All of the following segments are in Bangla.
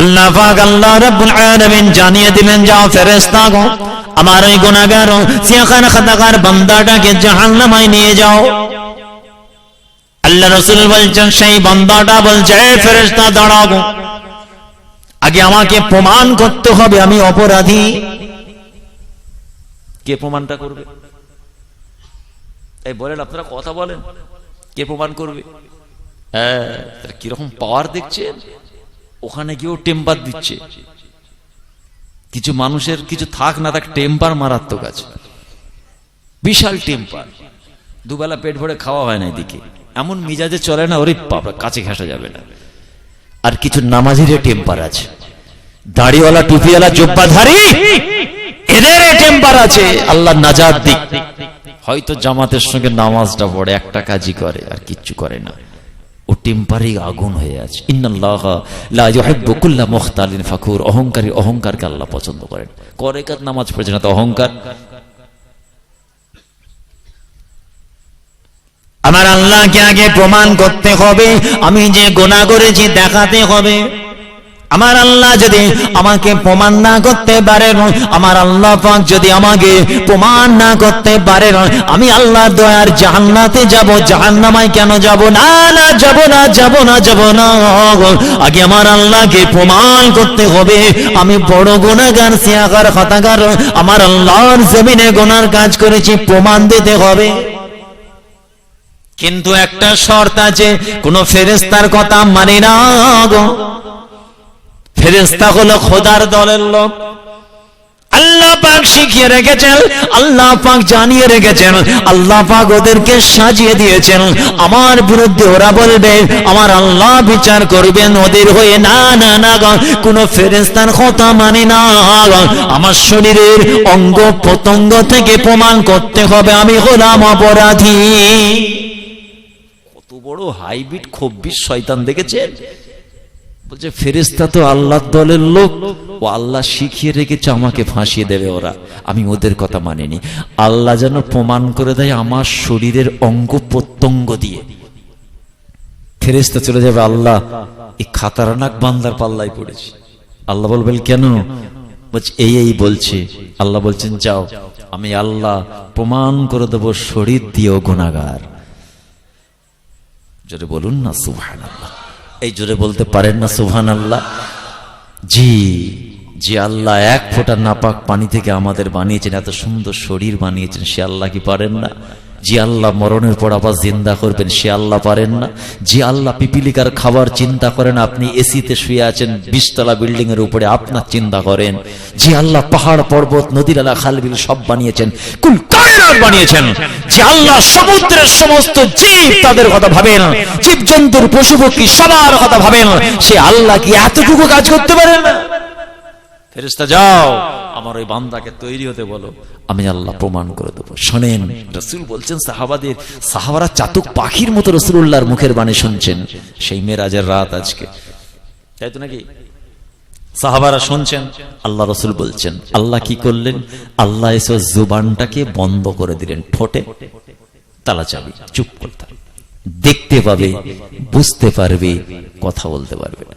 আল্লাহ পাক আল্লাহ রাব্বুল আলামিন জানিয়ে দিলেন যাও ফেরেশতা গো, আমার ওই গুনাহগার সিয়াখান খাতাকার বান্দাটাকে জাহান্নামায় নিয়ে যাও। আল্লাহ রাসূল বলছেন, সেই বান্দাটা বলছে, এ ফেরেশতা, দাঁড়াও গো। আগে আমাকে প্রমাণ করতে হবে, আমি অপরাধী। কে প্রমাণটা করবে? এই বলেন, আপনারা কথা বলেন। কে প্রমাণ করবে? হ্যাঁ কীরকম পাওয়ার দেখছেন? ওখানে গিয়েও টেম্পার দিচ্ছে। কিছু মানুষের কিছু থাক না থাক টেম্পার মারাত্মক আছে। বিশাল টেম্পার দুবেলা পেট ভরে খাওয়া হয় না এদিকে। এমন মিজাজে চলে না, ওরে বাবা কাছে ঘেঁষা যাবে না। আর কিছু নামাজির টেম্পার আছে। দাড়িওয়ালা, টুপিওয়ালা, জব্বাধারী এদের টেম্পার আছে। আল্লাহ নাজাদ দিক। হয়তো জামাতের সঙ্গে নামাজটা পড়ে, একটা কাজই করে, আর কিচ্ছু করে না। টেম্পারি আগুন হয়ে আছে। ইন্নাল্লাহ লা ইউহিব্বু মুখতালিন ফাকুর। অহংকারী অহংকারকে আল্লাহ পছন্দ করেন। করে কাজ নামাজ পড়ছে না তো অহংকার? আমার আল্লাহকে আগে প্রমাণ করতে হবে, আমি যে গোনা করেছি দেখাতে হবে। আমার আল্লাহ যদি আমাকে প্রমাণ না করতে পারেন আমার আল্লাহ পাক যদি আমাকে প্রমাণ না করতে পারেন আমি আল্লাহর দয়ার জাহান্নাতে যাব, জাহান্নামায় কেন যাব? না না, যাব না যাব না যাব না। আগে আমার আল্লাহকে প্রমাণ করতে হবে। আমি বড় গুণাগার সিয়াগার হতাগার আমার আল্লাহর জমিনে গোনার কাজ করেছি, প্রমাণ দিতে হবে। কিন্তু একটা শর্ত আছে, কোন ফেরেস্তার কথা মানে না গো। ফেরেস্তা হলো খোদার দলের লোক। আল্লাহ পাক শিখিয়ে রেখেছেন, আল্লাহ পাক জানিয়ে রেখেছেন, আল্লাহ পাক ওদেরকে সাজিয়ে দিয়েছেন। আমার বিরুদ্ধে ওরা বলবে, আমার আল্লাহ বিচার করবেন, ওদের হয়ে না না না কোনো ফেরেস্তার কথা মানে না আমার শরীরের অঙ্গ প্রত্যঙ্গ থেকে প্রমাণ করতে হবে, আমি হলাম অপরাধী। কত বড় হাইব্রিড খব্বিশ শয়তান দেখেছেন? বলছে ফেরেস্তা তো আল্লাহর দলের লোক। ও আল্লাহ শিখিয়ে রেখেছে, আমাকে ফাঁসিয়ে দেবে ওরা। আমি ওদের কথা মানিনি। আল্লাহ যেন প্রমাণ করে দেয় আমার শরীরের অঙ্গ প্রত্যঙ্গ দিয়ে। ফেরেস্তা চলে যাবে, আল্লাহ, এই খাতারানাক বান্দার পাল্লায় পড়েছে। আল্লাহ বলবেন, কেন? বলছে, এই এই বলছে। আল্লাহ বলছেন, যাও, আমি আল্লাহ প্রমাণ করে দেব, শরীর দিয়েও গুণাগার জোরে বলুন না সুহান আল্লাহ এই জোরে বলতে পারেন না সুহান আল্লাহ জি, যে আল্লাহ এক ফোঁটা নাপাক পানি থেকে আমাদের বানিয়েছেন, এত সুন্দর শরীর বানিয়েছেন, সে আল্লাহ কি পারেন না? যে আল্লাহ মরণের পর আবার জিন্দা করবেন, সে আল্লাহ পারেন না। যে আল্লাহ পিপিলিকার খাবার চিন্তা করেন, আপনি এসিতে শুয়ে আছেন, বিশতলা বিল্ডিং এর উপরে আপনার চিন্তা করেন। যে আল্লাহ পাহাড়, পর্বত, নদীনালা, খালবিল সব বানিয়েছেন, কুল বানিয়েছেন। যে আল্লাহ সমুদ্রের সমস্ত জীব তাদের কথা ভাবেন জীব জন্তুর পশু পক্ষী সবার কথা ভাবেন। সে আল্লাহ কি এতটুকু কাজ করতে পারেন না? ফেরেস্তা যাও। আমার ওই বান্দাকে তৈরি হতে বলো, আমি আল্লাহ প্রমাণ করে দেবো। শোনেন, রসুল বলছেন সাহাবাদের, সাহাবারা চাতক পাখির মতো রসুল্লাহর মুখের বাণী শুনছেন। সেই মেরাজের রাত আজকে। তাই তো নাকি? সাহাবারা শুনছেন, আল্লাহ রসুল বলছেন, আল্লাহ কি করলেন? আল্লাহ এসে জুবানটাকে বন্ধ করে দিলেন, ঠোঁটে তালা চাবি চুপ করতে দেখতে পাবে, বুঝতে পারবে, কথা বলতে পারবে না।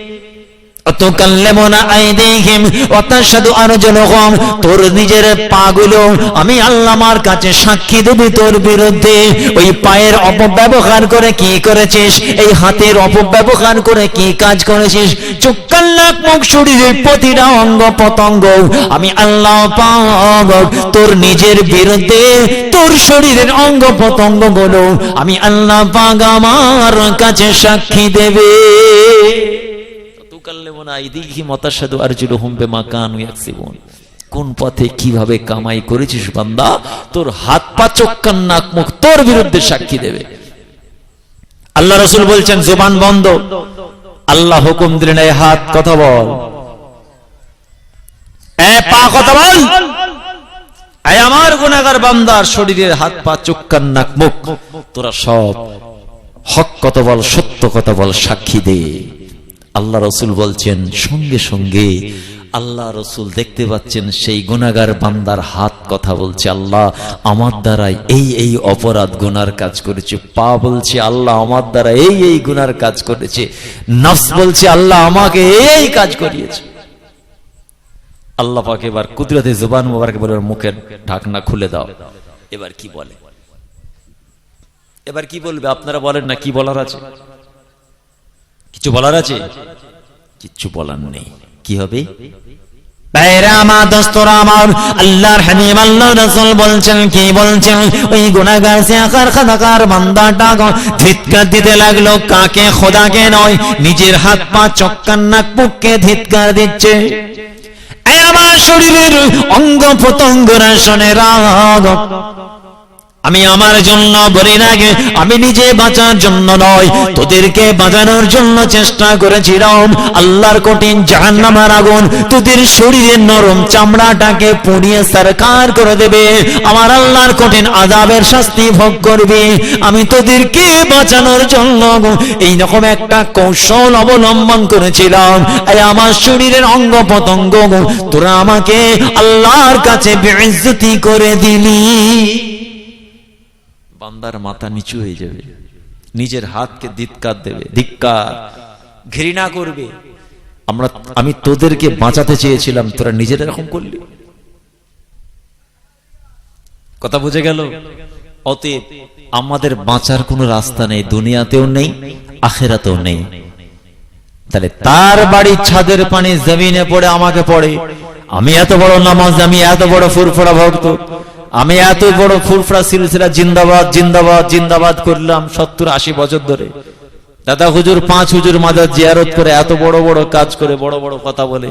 সাক্ষী তোর বিরুদ্ধে। ওই পায়ের অপব্যবহার করে কি করেছিস? এই হাতের অপব্যবহার করে কি কাজ করেছিস? মুখ শরীরের প্রতিটা অঙ্গ পতঙ্গ আমি আল্লাহ তোর নিজের বিরুদ্ধে তোর শরীরের অঙ্গ পতঙ্গ আমি আল্লাহ পাক আমার কাছে সাক্ষী দেবে। তুকাল্লিমুনা আইদিহিম কানু পথে কীভাবে কামাই করেছিস বান্দা? তোর হাত পা নাক, মুখ তোর বিরুদ্ধে সাক্ষী দেবে। আল্লাহ রসুল বলছেন, জবান বন্ধ। আল্লাহ হুকুম দিলেন হাত শরীরের হাত, পা, চোখ, কান তোরা সব হক কথা বল, সত্য কথা বল, সাক্ষী দে। আল্লাহ রসুল বলছেন, সঙ্গে সঙ্গে আল্লাহ রসুল দেখতে পাচ্ছেন সেই গুনাগার বান্দার হাত কথা বলছে, আল্লাহ, আমার দ্বারাই এই এই অপরাধ গুনার কাজ করেছে, পা বলছে, আল্লাহ, আমার দ্বারা এই এই গুনার কাজ করেছে, নফস বলছে, আল্লাহ, আমাকে এই কাজ করিয়েছে। আল্লাহ পাকে এবার কুদরতে জুবান মুবারক বলে মুখের ঢাকনা খুলে দাও। এবার কি বলে? এবার কি বলবে? আপনারা বলেন না, কি বলার আছে? কিছু বলার আছে? কিচ্ছু বলার নেই। কি হবে? বাইরা আমার দোস্তরা আমার আল্লাহর হাবিব আল্লাহ রাসূল বলছেন কি বলছেন? ওই গুনাহগার সে খাদাকার বান্দাটা ধিৎকার দিতে লাগল। কাকে? খোদাকে নয় নিজের হাত পা চক্কার নাক মুখকে ধিৎকার দিচ্ছে। আমার শরীরের অঙ্গ প্রত্যঙ্গরা শোনে রাগ। আমি আমার জন্য বলি নাগে আমি নিজে বাঁচার জন্য নয়। তোদেরকে বাঁচানোর জন্য চেষ্টা করেছিলাম। আল্লাহর কঠিন জাহান্নামার আগুন, তোদের শরীরের নরম চামড়াটাকে পুড়িয়ে সরকার করে দেবে। আমার আল্লাহর কঠিন আজাবের শাস্তি ভোগ করবে। আমি তোদেরকে বাঁচানোর জন্য এই রকম একটা কৌশল অবলম্বন করেছিলাম। আমার শরীরের অঙ্গ পতঙ্গ তোরা আমাকে আল্লাহর কাছে বেইজ্জতি করে দিলি। বান্দার মাথা নিচু হয়ে যাবে। নিজের হাতকে ধিৎকার দেবে। ধিক্কার। ঘৃণা করবে। আমরা, আমি তোদেরকে বাঁচাতে চেয়েছিলাম, তোরা নিজের এরকম করলি। কথা বুঝে গেল? অতএব আমাদের বাঁচার কোনো রাস্তা নেই, দুনিয়াতেও নেই, আখেরাতেও নেই। তাহলে তার বাড়ির ছাদের পানি জমিনে পড়ে আমাকে পড়ে। আমি এত বড় নামাজ, আমি এত বড় ফুরফুরা ভক্ত। আমি এত বড় ফুরফুরা সিলসিলা জিন্দাবাদ জিন্দাবাদ জিন্দাবাদ করলাম সত্তর আশি বছর ধরে। দাদা হুজুর, পাঁচ হুজুর মাদার জিয়ারত করে এত বড় বড় কাজ করে, বড় বড় কথা বলে।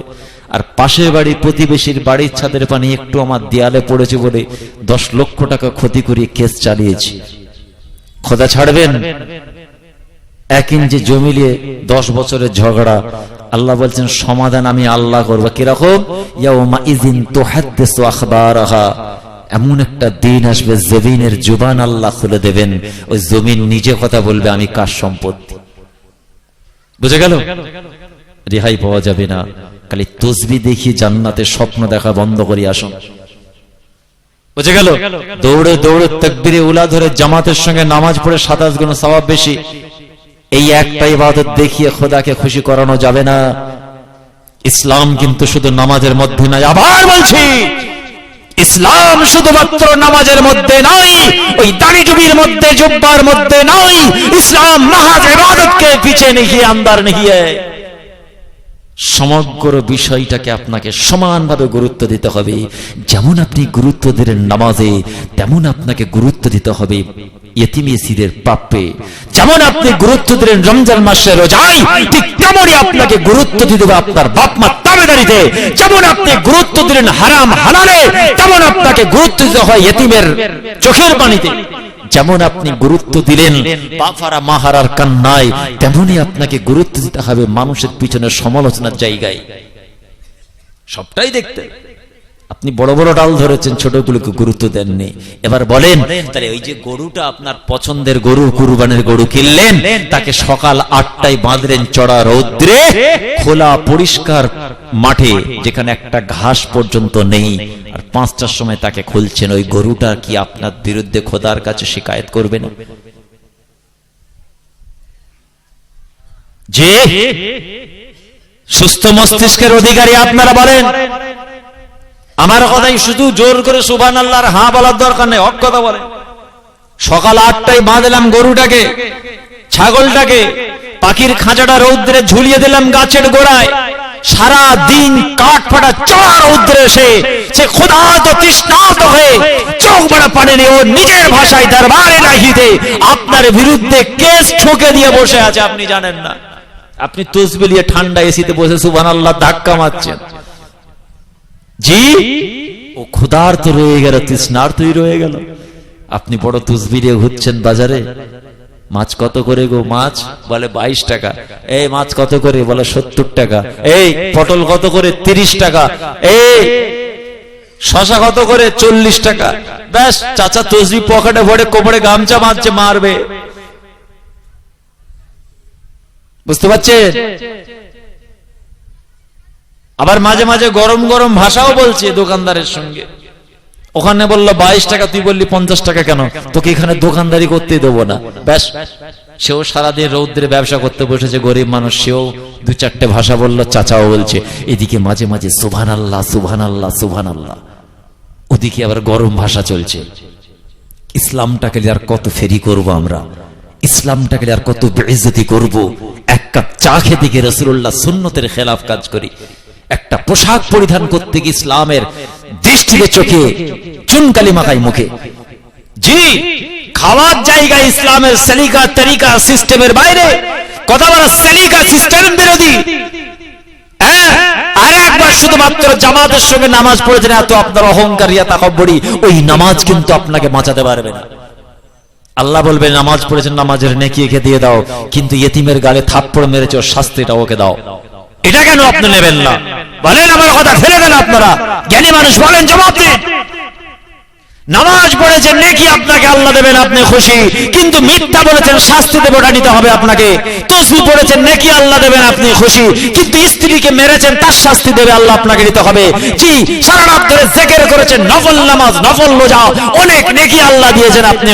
আর পাশের বাড়ি প্রতিবেশীর বাড়ির ছাদের পানি একটু আমার দেয়ালে পড়েছে বলে দশ লক্ষ টাকা ক্ষতি করিয়ে কেস চালিয়েছি। খোদা ছাড়বেন? এক ইঞ্চি জমি নিয়ে দশ বছরের ঝগড়া। আল্লাহ বলছেন, সমাধান আমি আল্লাহ করব। কীরকম? ইয়াউমা ইজিন তুহাদ্দিসু আখবারাহা। এমন একটা দিন আসবে, জমিনের জুবান আল্লাহ খুলে দেবেন। ওই জমিন নিজে কথা বলবে, আমি কার সম্পত্তি? বুঝে গেল? রেহাই পাওয়া যাবে না। খালি তসবি দেখি জান্নাতে স্বপ্ন দেখা বন্ধ করি, আসুন। বুঝে গেল? দৌড়ে দৌড়ে তকবিরে উলা ধরে জামাতের সঙ্গে নামাজ পড়ে সাতাশ গুণ সবাব বেশি। এই একটা ইবাদত দেখিয়ে খোদাকে খুশি করানো যাবে না। ইসলাম কিন্তু শুধু নামাজের মধ্যে নাই আবার বলছি ইসলাম শুধুমাত্র নামাজের মধ্যে নয় ওই দাড়ি জুবির মধ্যে, জুব্বার মধ্যে নয় ইসলাম মহাজ ইবাদতকে পিছিয়ে নিয়ে আন্দার নিয়ে সমগ্র বিষয়টাকে আপনাকে সমানভাবে গুরুত্ব দিতে হবে। যেমন আপনি গুরুত্ব দিলেন নামাজে, তেমন আপনাকে গুরুত্ব দিতে হবে ইয়েতিমেসিদের প্রাপ্যে যেমন আপনি গুরুত্ব দিলেন রমজান মাসে রোজাই ঠিক তেমনই আপনাকে গুরুত্ব দিতে হবে আপনার বাপ মা তাবেদারিতে। যেমন আপনি গুরুত্ব দিলেন হারাম হালালে তেমন আপনাকে গুরুত্ব দিতে হয় ইয়েতিমের চোখের পানিতে। যেমন আপনি গুরুত্ব দিলেন বাফারা মাহারার কান্নায় তেমনি আপনাকে গুরুত্ব দিতে হবে মানুষের পিছনে সমালোচনার জায়গায়। সবটাই দেখতে। আপনি বড় বড় ডাল ধরেছেন, ছোটগুলোকে গুরুত্ব দেননি। এবার বলেন, তাহলে ওই যে গরুটা আপনার পছন্দের গরু, কুরবানের গরু কিনলেন, তাকে সকাল আটটায় বাঁধলেন চড়া রৌদ্রে, খোলা পরিষ্কার মাঠে, যেখানে একটা ঘাস পর্যন্ত নেই, আর পাঁচটার সময় তাকে খুলছেন, ওই গরুটা কি আপনার বিরুদ্ধে খোদার কাছে শিকায়ত করবে না? যে সুস্থ মস্তিষ্কের অধিকারী আপনারা বলেন আমার কথাই শুধু জোর করে সুবান আল্লাহর হা বলার দরকার নেই, হক কথা বলে। সকাল আটটায় বাঁধলাম গরুটাকে, ছাগলটাকে, পাখির খাঁচাটা রৌদ্রে ঝুলিয়ে দিলাম গাছের গোড়ায়। সারা দিন কাঠ ফাটা চড়া রৌদ্রে এসে সে ক্ষুধাত তৃষ্ণাত হয়ে চোখ বড় পানেনি ও নিজের ভাষায় দরবারে রাখিতে আপনার বিরুদ্ধে কেস ঠোকে দিয়ে বসে আছে, আপনি জানেন না। আপনি তসবিলিয়ে ঠান্ডা এসিতে বসে সুবান আল্লাহ ধাক্কা মারছেন। জি, ও ক্ষুধার তো রয়ে গেল তৃষ্ণার তুই রয়ে গেল। আপনি বড় তুসবিরিয়ে ঘুরছেন বাজারে। মাছ কত করে গো? মাছ? বলে বাইশ টাকা। এই মাছ কত করে? বলে সত্তর টাকা। এই পটল কত করে? তিরিশ টাকা। এই শশা কত করে? চল্লিশ টাকা। ব্যাস, চাচা তসবি পকেটে ভরে কোমরে গামছা মারছে মারবে। বুঝতে পারছেন? আবার মাঝে মাঝে গরম গরম ভাষাও বলছে দোকানদারের সঙ্গে। ওখানে বলল, বাইশ টাকা, তুই বললি পঞ্চাশ টাকা কেন? তোকে এখানে দোকানদারি করতে দেবো না। ব্যাস, সেও সারাদিন রৌদ্রে ব্যবসা করতে বসেছে, গরিব মানুষ, সেও দু চারটে ভাষা বলল, চাচাও বলছে, এদিকে মাঝে মাঝে সুভান আল্লাহ সুভান আল্লাহ সুভান আল্লাহ ওদিকে আবার গরম ভাষা চলছে। ইসলামটাকে আর কত ফেরি করব আমরা? ইসলামটাকে আর কত বেজতি করব? এক কাপ চা খেতে গিয়ে রসুল্লাহ সুন্নতের খেলাফ কাজ করি। একটা পোশাক পরিধান করতে গিয়ে ইসলামের দৃষ্টিকে চোখে চুনকালি মাখাই মুখে। জি খাওয়ার জায়গায় ইসলামের সেলিকা তরিকা সিস্টেমের বাইরে। কথা বলা সেলিকা সিস্টেম বিরোধী। হ্যাঁ, আর একবার শুধুমাত্র জামাতের সঙ্গে নামাজ পড়েছেন এত আপনার অহংকার তাকব্বরি ওই নামাজ কিন্তু আপনাকে বাঁচাতে পারবে না। আল্লাহ বলবে নামাজ পড়েছেন নামাজের নেকি একে দিয়ে দাও কিন্তু ইয়েতিমের গালে থাপ্পড় মেরেছে শাস্তিটা ওকে দাও। এটা কেন আপনি নেবেন না? বলেন আমার কথা, ফেলে দেন আপনারা। জ্ঞানী মানুষ, বলেন জবাব দিন। নামাজ পড়েছেন, নেকি আপনাকে আল্লাহ দেবেন, আপনি খুশি। কিন্তু মিথ্যা বলেছেন, শাস্তি দেব নিতে হবে আপনাকে। তসবি পড়েছেন, নেকি আল্লাহ দেবেন, আপনি খুশি। কিন্তু স্ত্রীকে মেরেছেন, তার শাস্তি দেবে আল্লাহ আপনাকে নিতে হবে। জি, সারা রাত ধরে জেকের করেছেন, নফল নামাজ, নফল রোজা। অনেক নেকি আল্লাহ দিয়েছেন, আপনি